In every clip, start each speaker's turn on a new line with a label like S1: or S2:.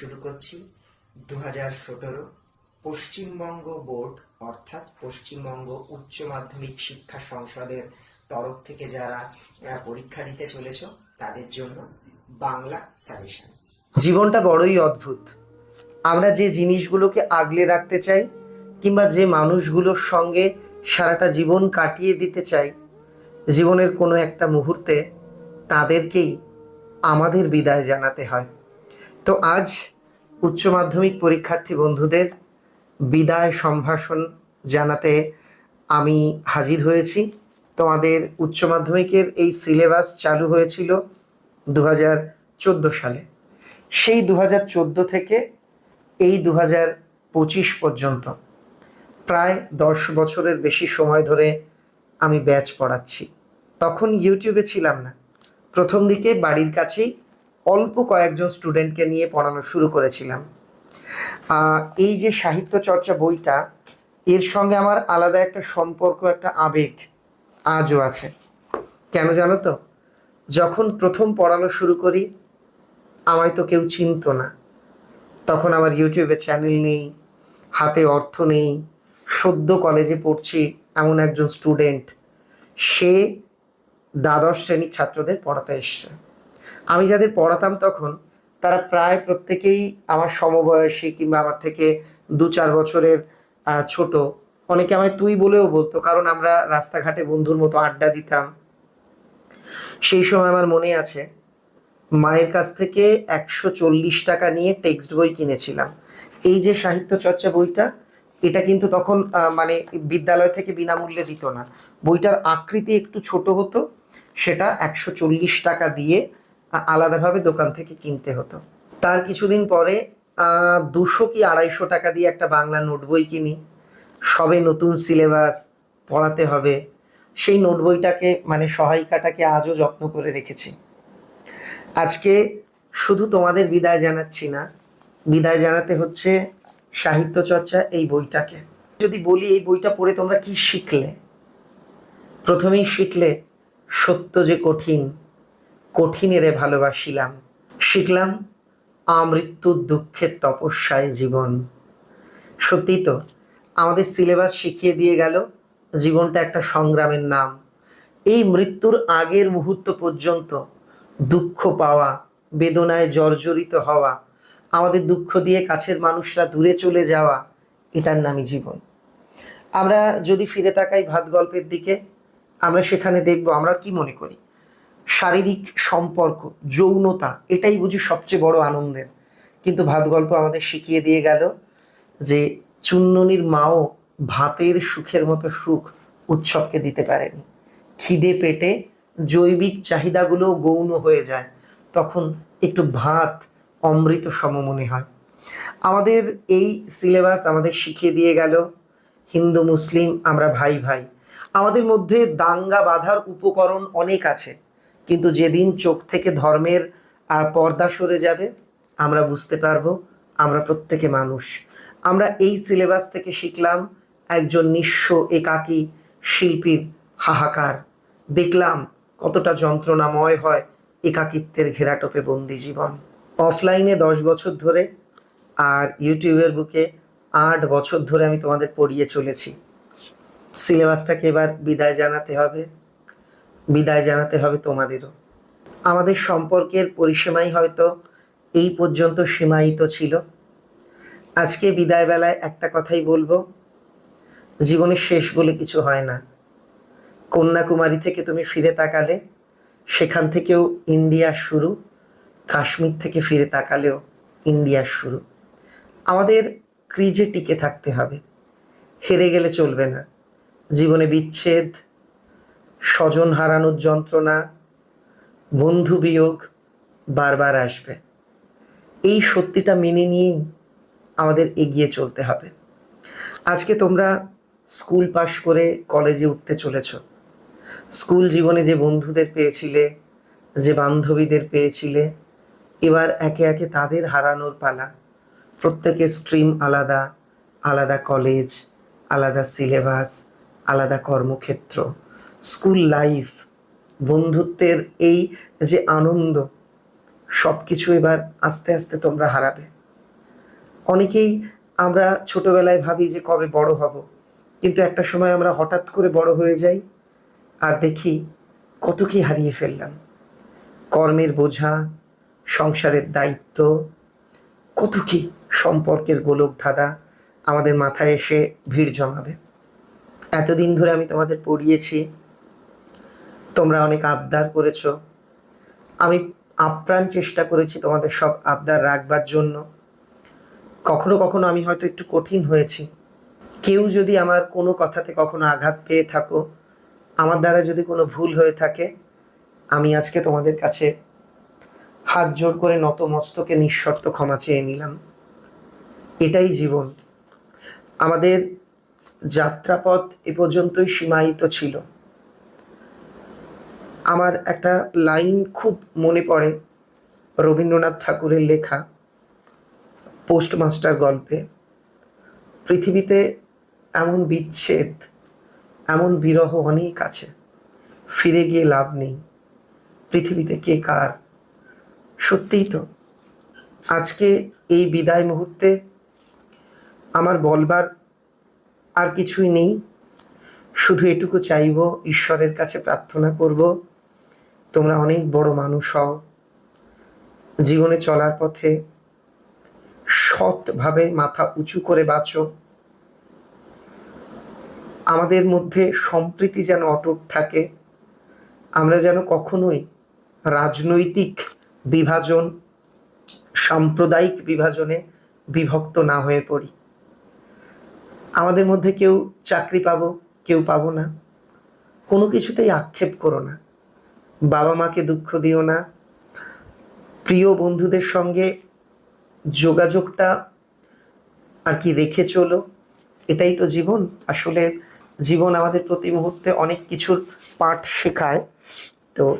S1: শুরু করছি। দু হাজার সতেরো পশ্চিমবঙ্গ বোর্ড, অর্থাৎ পশ্চিমবঙ্গ উচ্চ মাধ্যমিক শিক্ষা সংসদের তরফ থেকে যারা পরীক্ষা দিতে চলেছ, তাদের জন্য বাংলা সাজেশন
S2: জীবনটা বড়ই অদ্ভুত। আমরা যে জিনিসগুলোকে আগলে রাখতে চাই, কিংবা যে মানুষগুলোর সঙ্গে সারাটা জীবন কাটিয়ে দিতে চাই, জীবনের কোনো একটা মুহূর্তে তাদেরকেই আমাদের বিদায় জানাতে হয়। তো আজ উচ্চ মাধ্যমিক পরীক্ষার্থী বন্ধুদের বিদায় সম্ভাষণ জানাতে আমি হাজির হয়েছি। তোমাদের উচ্চ মাধ্যমিকের এই সিলেবাস চালু হয়েছিল দু হাজার চোদ্দ সালে। সেই দু হাজার চোদ্দ থেকে এই দু হাজার পঁচিশ পর্যন্ত প্রায় দশ বছরের বেশি সময় ধরে আমি ব্যাচ পড়াচ্ছি। তখন ইউটিউবে ছিলাম না। প্রথম দিকে বাড়ির কাছেই অল্প কয়েকজন স্টুডেন্টকে নিয়ে পড়ানো শুরু করেছিলাম। এই যে সাহিত্য চর্চা বইটা, এর সঙ্গে আমার আলাদা একটা সম্পর্ক, একটা আবেগ আজও আছে। কেন জানো তো? যখন প্রথম পড়ানো শুরু করি, আমায় তো কেউ চিনত না। তখন আমার ইউটিউবে চ্যানেল নেই, হাতে অর্থ নেই, সদ্য কলেজে পড়ছি এমন একজন স্টুডেন্ট, সে দ্বাদশ শ্রেণির ছাত্রদের পড়াতে এসছে। আমি যাদের পড়াতাম তখন, তারা প্রায় প্রত্যেকেই আমার সমবয়সী কিংবা আমার থেকে দু চার বছরের ছোট। অনেকে আমায় তুই বলেও বলতো, কারণ আমরা রাস্তাঘাটে বন্ধুর মতো আড্ডা দিতাম। সেই সময় আমার মনে আছে, মায়ের কাছ থেকে একশো চল্লিশ টাকা নিয়ে টেক্সট বই কিনেছিলাম। এই যে সাহিত্য চর্চা বইটা, এটা কিন্তু তখন মানে বিদ্যালয় থেকে বিনামূল্যে দিত না। বইটার আকৃতি একটু ছোট হতো, সেটা একশো চল্লিশ টাকা দিয়ে আলাদাভাবে দোকান থেকে কিনতে হতো। তার কিছুদিন পরে দুশো কি আড়াইশো টাকা দিয়ে একটা বাংলা নোট বই কিনি। সবে নতুন সিলেবাস পড়াতে হবে। সেই নোট বইটাকে মানে সহায়িকাটাকে আজও যত্ন করে রেখেছি। আজকে শুধু তোমাদের বিদায় জানাচ্ছি না, বিদায় জানাতে হচ্ছে সাহিত্য চর্চা এই বইটাকে। যদি বলি এই বইটা পড়ে তোমরা কি শিখলে? প্রথমেই শিখলে সত্য যে কঠিন কঠিনেরে ভালোবাসিলাম। শিখলাম আমৃত্যুর দুঃখের তপস্যায় জীবন। সত্যি তো, আমাদের সিলেবাস শিখিয়ে দিয়ে গেল, জীবনটা একটা সংগ্রামের নাম। এই মৃত্যুর আগের মুহূর্ত পর্যন্ত দুঃখ পাওয়া, বেদনায় জর্জরিত হওয়া, আমাদের দুঃখ দিয়ে কাছের মানুষরা দূরে চলে যাওয়া, এটার নামই জীবন। আমরা যদি ফিরে তাকাই ভাত গল্পের দিকে, আমরা সেখানে দেখব আমরা কি মনে করি। শারীরিক সম্পর্ক, যৌনতা, এটাই বুঝি সবচেয়ে বড় আনন্দের। কিন্তু ভাত গল্প আমাদের শিখিয়ে দিয়ে গেল যে চুন্ননির মাও ভাতের সুখের মতো সুখ উৎসবকে দিতে পারেনি। খিদে পেটে জৈবিক চাহিদাগুলো গৌণ হয়ে যায়, তখন একটু ভাত অমৃত সম মনে হয়। আমাদের এই সিলেবাস আমাদের শিখিয়ে দিয়ে গেল, হিন্দু, মুসলিম, আমরা ভাই ভাই। আমাদের মধ্যে দাঙ্গা বাঁধার উপকরণ অনেক আছে। কিন্তু যেদিন চোখ থেকে ধর্মের পর্দা সরে যাবে, আমরা বুঝতে পারব আমরা প্রত্যেকে মানুষ। আমরা এই সিলেবাস থেকে শিখলাম একজন নিঃস্ব একাকী শিল্পীর হাহাকার। দেখলাম কতটা যন্ত্রণাময় হয় একাকিত্বের ঘেরাটোপে বন্দি জীবন। অফলাইনে দশ বছর ধরে আর ইউটিউবের বুকে আট বছর ধরে আমি তোমাদের পড়িয়ে চলেছি। সিলেবাসটাকে এবার বিদায় জানাতে হবে। বিদায় জানাতে হবে তোমাদেরও। আমাদের সম্পর্কের পরিসীমাই হয়তো এই পর্যন্ত সীমায়িত ছিল। আজকে বিদায় বেলায় একটা কথাই বলব। জীবনের শেষ বলে কিছু হয় না। কন্যাকুমারী থেকে তুমি ফিরে তাকালে, সেখান থেকেও ইন্ডিয়ার শুরু, কাশ্মীর থেকে ফিরে তাকালেও ইন্ডিয়ার শুরু। আমাদের ক্রিজে টিকে থাকতে হবে। হেরে গেলে চলবে না। জীবনে বিচ্ছেদ স্বজন হারানোর যন্ত্রণা, বন্ধু বিয়োগ বারবার আসবে। এই সত্যিটা মেনে নিয়েই আমাদের এগিয়ে চলতে হবে। আজকে তোমরা স্কুল পাশ করে কলেজে উঠতে চলেছ। স্কুল জীবনে যে বন্ধুদের পেয়েছিলে, যে বান্ধবীদের পেয়েছিলে, এবার একে একে তাদের হারানোর পালা। প্রত্যেকের স্ট্রিম আলাদা আলাদা কলেজ, আলাদা সিলেবাস, আলাদা কর্মক্ষেত্র। স্কুল লাইফ, বন্ধুত্বের এই যে আনন্দ সব কিছু এবার আস্তে আস্তে তোমরা হারাবে। অনেকেই আমরা ছোটবেলায় ভাবি যে কবে বড় হব, কিন্তু একটা সময় আমরা হঠাৎ করে বড় হয়ে যাই আর দেখি কত কি হারিয়ে ফেললাম। কর্মের বোঝা, সংসারের দায়িত্ব, কত কি সম্পর্কের গোলক ধাঁধা আমাদের মাথায় এসে ভিড় জমাবে। এতদিন ধরে আমি তোমাদের পড়িয়েছি তোমরা অনেক আবদার করেছ। আমি আপ্রাণ চেষ্টা করেছি তোমাদের সব আবদার রাখবার জন্য। কখনো কখনো আমি হয়তো একটু কঠিন হয়েছি। কেউ যদি আমার কোনো কথাতে কখনো আঘাত পেয়ে থাকো, আমার দ্বারা যদি কোনো ভুল হয়ে থাকে, আমি আজকে তোমাদের কাছে হাত জোর করে নত মস্তকে নিঃশর্ত ক্ষমা চেয়ে নিলাম। এটাই জীবন। আমাদের যাত্রাপথ এ পর্যন্তই সীমায়িত ছিল। আমার একটা লাইন খুব মনে পড়ে রবীন্দ্রনাথ ঠাকুরের লেখা, পোস্টমাস্টার গল্পে, পৃথিবীতে এমন বিচ্ছেদ, এমন বিরহ অনেক আছে, ফিরে গিয়ে লাভ নেই, পৃথিবীতে কে কার? সত্যিই তো, আজকে এই বিদায় মুহূর্তে আমার বলবার আর কিছুই নেই, শুধু এটুকু চাইব, ঈশ্বরের কাছে প্রার্থনা করব তোমরা অনেক বড় মানুষ হও। জীবনে চলার পথে সৎভাবে মাথা উঁচু করে বাঁচো। আমাদের মধ্যে সম্প্রীতি যেন অটুট থাকে। আমরা যেন কখনোই রাজনৈতিক বিভাজন, সাম্প্রদায়িক বিভাজনে বিভক্ত না হয়ে পড়ি। আমাদের মধ্যে কেউ চাকরি পাবো, কেউ পাবো না। কোনো কিছুতেই আক্ষেপ করো না। বাবা মাকে দুঃখ দিও না। প্রিয় বন্ধুদের সঙ্গে যোগাযোগটা আর কি রেখে চলো। এটাই তো জীবন। আসলে জীবন আমাদের প্রতি মুহূর্তে অনেক কিছুর পাঠ শেখায়। তো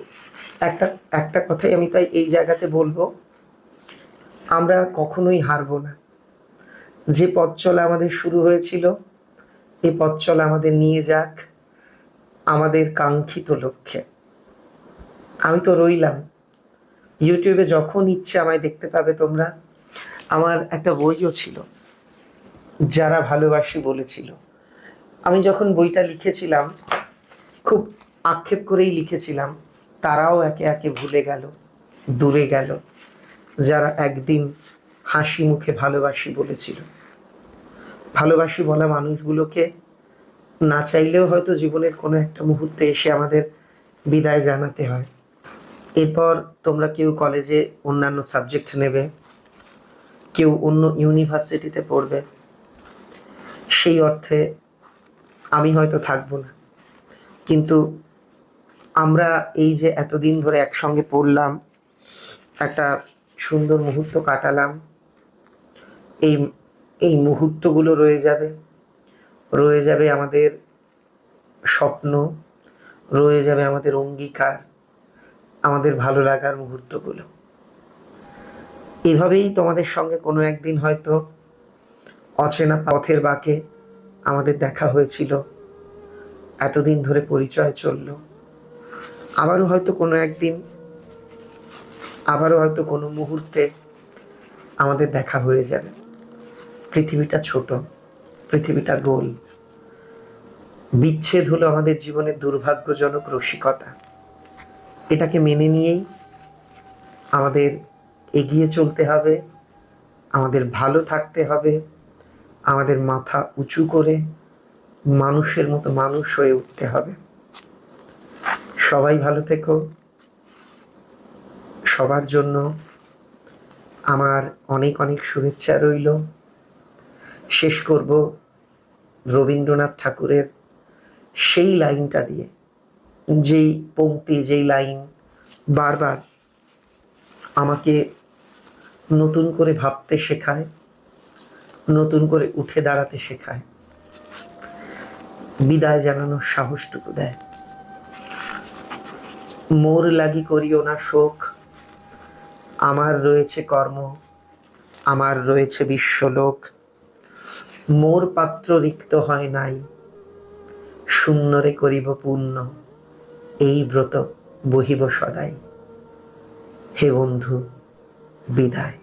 S2: একটা একটা কথাই আমি তাই এই জায়গাতে বলব। আমরা কখনোই হারবো না। যে পথ চলা আমাদের শুরু হয়েছিল এই পথ চলা আমাদের নিয়ে যাক। আমাদের কাঙ্ক্ষিত লক্ষ্যে। আমি তো রইলাম। ইউটিউবে যখন ইচ্ছে আমায় দেখতে পাবে তোমরা, আমার একটা বইও ছিল, যারা ভালোবাসি বলেছিল। আমি যখন বইটা লিখেছিলাম, খুব আক্ষেপ করেই লিখেছিলাম, তারাও একে একে ভুলে গেল, দূরে গেল, যারা একদিন হাসি মুখে ভালোবাসি বলেছিল। ভালোবাসি বলা মানুষগুলোকে না চাইলেও হয়তো জীবনের কোনো একটা মুহূর্তে এসে আমাদের বিদায় জানাতে হয়। এরপর তোমরা কেউ কলেজে অন্যান্য সাবজেক্ট নেবে, কেউ অন্য ইউনিভার্সিটিতে পড়বে। সেই অর্থে আমি হয়তো থাকব না। কিন্তু আমরা এই যে এতদিন ধরে একসঙ্গে পড়লাম, একটা সুন্দর মুহূর্ত কাটালাম, এই এই মুহূর্তগুলো রয়ে যাবে। রয়ে যাবে আমাদের স্বপ্ন, রয়ে যাবে আমাদের অঙ্গীকার। আমাদের ভালো লাগার মুহূর্তগুলো। এভাবেই তোমাদের সঙ্গে কোনো একদিন হয়তো অচেনা পথের বাঁকে আমাদের দেখা হয়েছিল। এতদিন ধরে পরিচয় চলল। আবারও হয়তো কোনো একদিন, আবারও হয়তো কোনো মুহূর্তে আমাদের দেখা হয়ে যাবে। পৃথিবীটা ছোট, পৃথিবীটা গোল। বিচ্ছেদ হলো আমাদের জীবনের দুর্ভাগ্যজনক রসিকতা। এটাকে মেনে নিয়েই আমাদের এগিয়ে চলতে হবে, আমাদের ভালো থাকতে হবে, আমাদের মাথা উঁচু করে মানুষের মতো মানুষ হয়ে উঠতে হবে। সবাই ভালো থেকো। সবার জন্য আমার অনেক অনেক শুভেচ্ছা রইল। শেষ করব রবীন্দ্রনাথ ঠাকুরের সেই লাইনটা দিয়ে। যেই পংক্তি যেই লাইন বারবার আমাকে নতুন করে ভাবতে শেখায়, নতুন করে উঠে দাঁড়াতে শেখায়, বিদায় জানানোর সাহসটুকু দেয়। মোর লাগি করিও না শোক, আমার রয়েছে কর্ম, আমার রয়েছে বিশ্বলোক, মোর পাত্র রিক্ত হয় নাই, শূন্যরে করিব পূর্ণ। এই ব্রত বহিব সদাই। হে বন্ধু বিদায়।